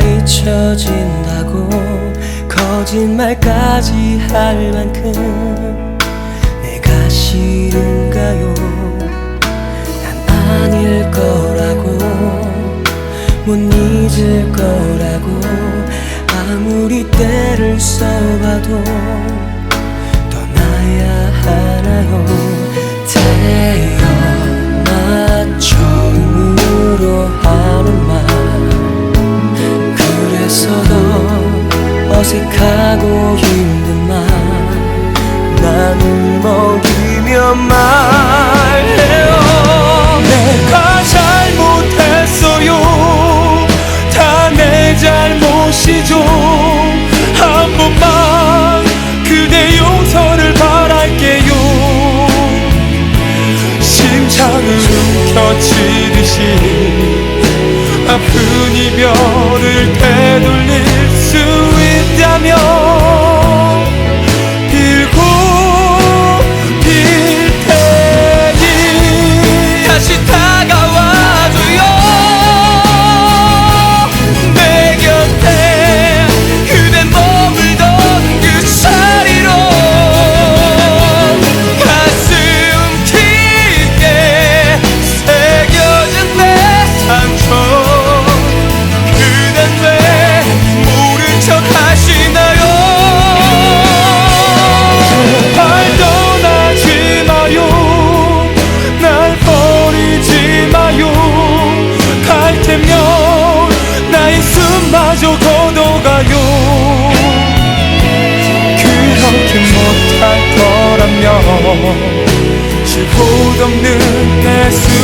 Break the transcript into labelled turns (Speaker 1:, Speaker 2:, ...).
Speaker 1: 잊혀진다고 거짓말까지 할 만큼 내가 싫은가요? 난 아닐 거라고 못 잊을 거라고 아무리 때를 써봐도 어색하고 힘든 말. 나는 먹이며 말해요. 내가 잘못했어요. 다 내 잘못이죠. 한 번만 그대 용서를 바랄게요. 심장을 움켜쥐듯이 아픈 이별을 되돌릴 걷어가요 그렇게 못할 거라며 실곳 없는 내 수.